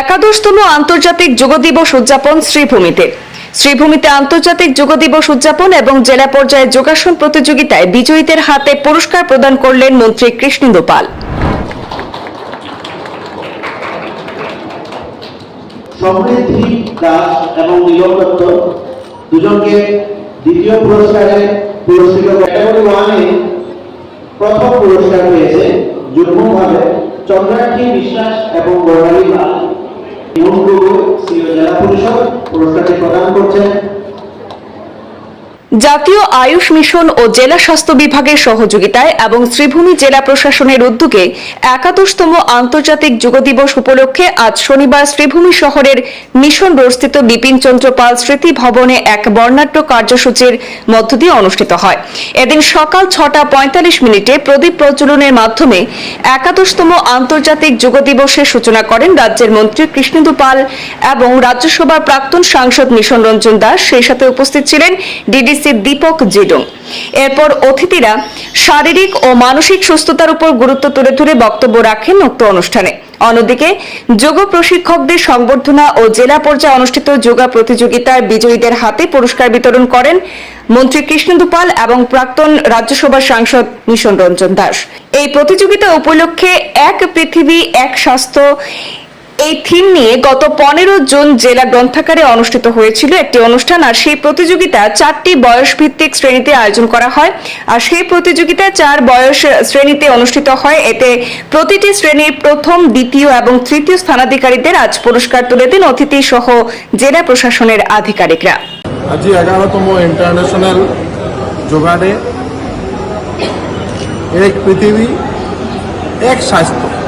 একাদশতম আন্তর্জাতিক যোগ দিবস উদযাপন শ্রীভূমিতে। শ্রীভূমিতে আন্তর্জাতিক যোগ দিবস উদযাপন এবং জেলা পর্যায়ে যোগাসন প্রতিযোগিতায় বিজয়ীদের হাতে পুরস্কার প্রদান করলেন মন্ত্রী কৃষ্ণেন্দু পাল। দুজনকে দ্বিতীয় পুরস্কারে পুরস্কৃত ক্যাটাগরি ওয়ানে প্রথম পুরস্কার পেয়েছে যুগ্মভাবে চন্দ্রাক্ষী বিশ্বাস এবং বর্ণালী লাল গগৈ সিও জেলা পরিষদ পুরস্কারটি প্রদান করছেন জাতীয় আয়ুষ মিশন ও জেলা স্বাস্থ্য বিভাগের সহযোগিতায় এবং শ্রীভূমি জেলা প্রশাসনের উদ্যোগে একাদশতম আন্তর্জাতিক যোগ দিবস উপলক্ষে আজ শনিবার শ্রীভূমি শহরের মিশন রোডস্থিত বিপিন চন্দ্র পাল স্মৃতি ভবনে এক বর্ণাঢ্য কার্যসূচির মধ্য দিয়ে অনুষ্ঠিত হয়। এদিন সকাল ছটা পঁয়তাল্লিশ মিনিটে প্রদীপ প্রজ্বলনের মাধ্যমে একাদশতম আন্তর্জাতিক যোগ দিবসের সূচনা করেন রাজ্যের মন্ত্রী কৃষ্ণেন্দু পাল এবং রাজ্যসভার প্রাক্তন সাংসদ মিশন রঞ্জন দাস। সেই সাথে উপস্থিত ছিলেন ডিডিসি দীপক জিডং। এরপর অতিথিরা শারীরিক ও মানসিক সুস্থতার উপর গুরুত্ব তুলে ধরে বক্তব্য রাখেন উক্ত অনুষ্ঠানে। অন্যদিকে যোগ প্রশিক্ষকদের সংবর্ধনা ও জেলা পর্যায়ে অনুষ্ঠিত যোগা প্রতিযোগিতায় বিজয়ীদের হাতে পুরস্কার বিতরণ করেন মন্ত্রী কৃষ্ণেন্দু পাল এবং প্রাক্তন রাজ্যসভার সাংসদ মিশন রঞ্জন দাস। এই প্রতিযোগিতা উপলক্ষে এক পৃথিবী, এক স্বাস্থ্য এই থিম নিয়ে গত পনেরো জুন জেলা গ্রন্থাগারে অনুষ্ঠিত হয়েছিল একটি অনুষ্ঠান আর সেই প্রতিযোগিতা চারটি বয়স ভিত্তিক শ্রেণীতে আয়োজন করা হয়। আর সেই প্রতিযোগিতা চার বয়স শ্রেণীতে অনুষ্ঠিত হয়। এতে প্রতিটি শ্রেণির প্রথম, দ্বিতীয় এবং তৃতীয় স্থানাধিকারীদের আজ পুরস্কার তুলে দিন অতিথি সহ জেলা প্রশাসনের আধিকারিকরা। আজি এগারোতম ইণ্টাৰনেশ্যনেল যোগা ডে। এক পৃথিৱী এক স্বাস্থ্য।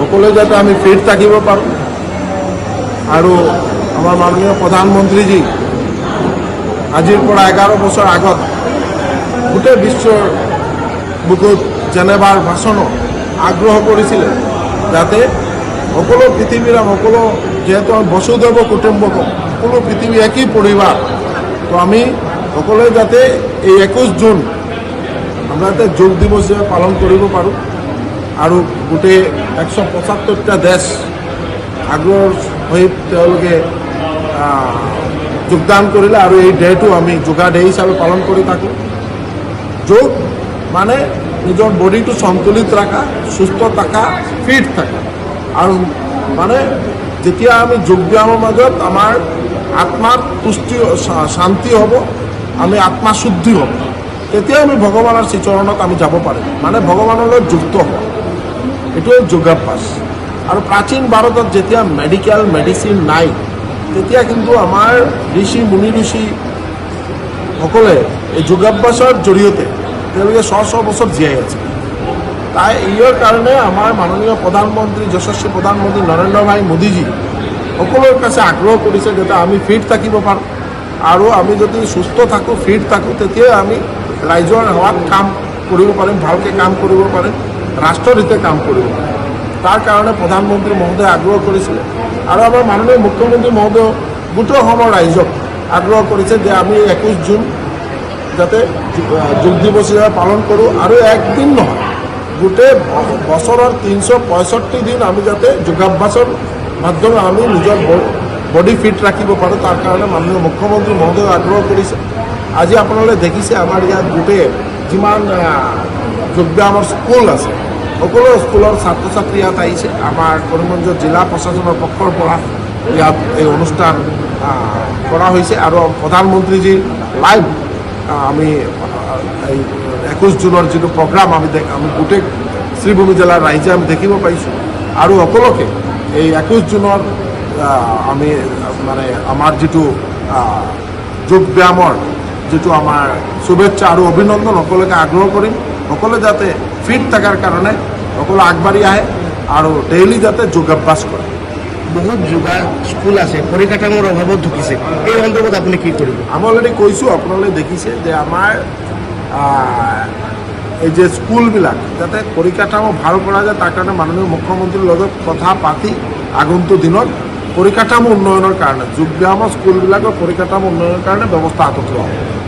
সকলোৱে যাতে আমি ফিট থাকিব পাৰোঁ। আৰু আমাৰ মাননীয় প্ৰধানমন্ত্ৰীজী, আজিৰ পৰা এঘাৰ বছৰ আগত গোটেই বিশ্বৰ বুকুত জেনেভাৰ ভাষণত আগ্ৰহ কৰিছিলে, যাতে সকলো পৃথিৱীৰ সকলো যিহেতু বসুধৈৱ কুটুম্বকম সকলো পৃথিৱী একই পৰিবাৰ, তো আমি সকলোৱে যাতে এই একৈছ জুন, আমরা যাতে যোগ দিবস হিচাপে পালন কৰিব পাৰোঁ। আৰু গোটেই একশ পঁচাত্তৰটা দেশ আগ্ৰহ হৈ তেওঁলোকে যোগদান কৰিলে আৰু এই ডেটো আমি যোগা ডে হিচাপে পালন কৰি থাকোঁ। যোগ মানে নিজৰ বডিটো সন্তুলিত ৰাখা, সুস্থ থকা, ফিট থকা। আৰু মানে যেতিয়া আমি যোগ ব্যায়ামৰ মাজত আমাৰ আত্মাৰ পুষ্টি শান্তি হ'ব, আমি আত্মা শুদ্ধি হ'ব, তেতিয়া আমি ভগৱানৰ শ্ৰীচৰণত আমি যাব পাৰিম। মানে ভগৱানৰ লগত যুক্ত হ'ব এইটোৱে যোগাভ্যাস আৰু প্ৰাচীন ভাৰতত যেতিয়া মেডিকেল মেডিচিন নাই, তেতিয়া কিন্তু আমাৰ ঋষি, মুনি ঋষি সকলে এই যোগাভ্যাসৰ জৰিয়তে তেওঁলোকে শ শ বছৰ জীয়াই আছে। তাই ইয়াৰ কাৰণে আমাৰ মাননীয় প্ৰধানমন্ত্ৰী, যশস্বী প্ৰধানমন্ত্ৰী নৰেন্দ্ৰ ভাই মোদীজী সকলোৰে কাছে আগ্ৰহ কৰিছে যাতে আমি ফিট থাকিব পাৰোঁ। আৰু আমি যদি সুস্থ থাকোঁ ফিট থাকোঁ তেতিয়াই আমি ৰাইজৰ সেৱাত কাম কৰিব পাৰিম, ভালকৈ কাম কৰিব পাৰিম। ৰাষ্ট্ৰৰ হিতে কাম কৰিব। তাৰ কাৰণে প্ৰধানমন্ত্ৰী মহোদয়ে আগ্ৰহ কৰিছিলে। আৰু আমাৰ মাননীয় মুখ্যমন্ত্ৰী মহোদয় গোটেই অসমৰ ৰাইজক আগ্ৰহ কৰিছে যে আমি একৈছ জুন যাতে যোগ দিৱস হিচাপে পালন কৰোঁ। আৰু একদিন নহয় গোটেই বছৰৰ তিনিশ পঁয়ষষ্ঠি দিন আমি যাতে যোগাভ্যাসৰ মাধ্যমে আমি নিজৰ বডি ফিট ৰাখিব পাৰোঁ। তাৰ কাৰণে মাননীয় মুখ্যমন্ত্ৰী মহোদয়ে আগ্ৰহ কৰিছে। আজি আপোনালোকে দেখিছে আমাৰ ইয়াত গোটেই যিমান আহ, যোগ ব্যায়ামৰ স্কুল আছে। সকলো স্কুলৰ ছাত্ৰ ছাত্ৰী ইয়াত আহিছে। আমাৰ কৰিমগঞ্জ জিলা প্ৰশাসনৰ পক্ষৰ পৰা ইয়াত এই অনুষ্ঠান কৰা হৈছে। আৰু প্ৰধানমন্ত্ৰীজীৰ লাইভ আমি এই একৈছ জুনৰ যিটো প্ৰগ্ৰাম আমি আমি গোটেই শ্ৰীভূমি জিলাৰ ৰাইজে আমি দেখিব পাৰিছোঁ আৰু সকলোকে এই একৈছ জুনৰ আমি মানে আমাৰ যিটো যোগ ব্যায়ামৰ যিটো আমাৰ শুভেচ্ছা আৰু অভিনন্দন সকলোকে আগ্ৰহ কৰিম। সকলোৱে যাতে ফিট থকাৰ কাৰণে সকলো আগবাঢ়ি আহে আৰু ডেইলি যাতে যোগাভ্যাস কৰে বহুত যোগা স্কুল আছে পৰিকাঠামোৰ অভাৱত ঢুকিছে। এই সন্দৰ্ভত আপুনি কি কৰিব? আমি অলৰেডি কৈছোঁ আপোনালোকে দেখিছে যে আমাৰ এই যে স্কুলবিলাক যাতে পৰিকাঠামো ভালো কৰা যায় তাৰ কাৰণে মাননীয় মুখ্যমন্ত্ৰীৰ লগত কথা পাতি আগন্তুক দিনত পৰিকাঠামো উন্নয়নৰ কাৰণে যোগ ব্যায়ামৰ স্কুলবিলাকৰ পৰিকাঠামো উন্নয়নৰ কাৰণে ব্যৱস্থা হাতত লোৱা হ'ব।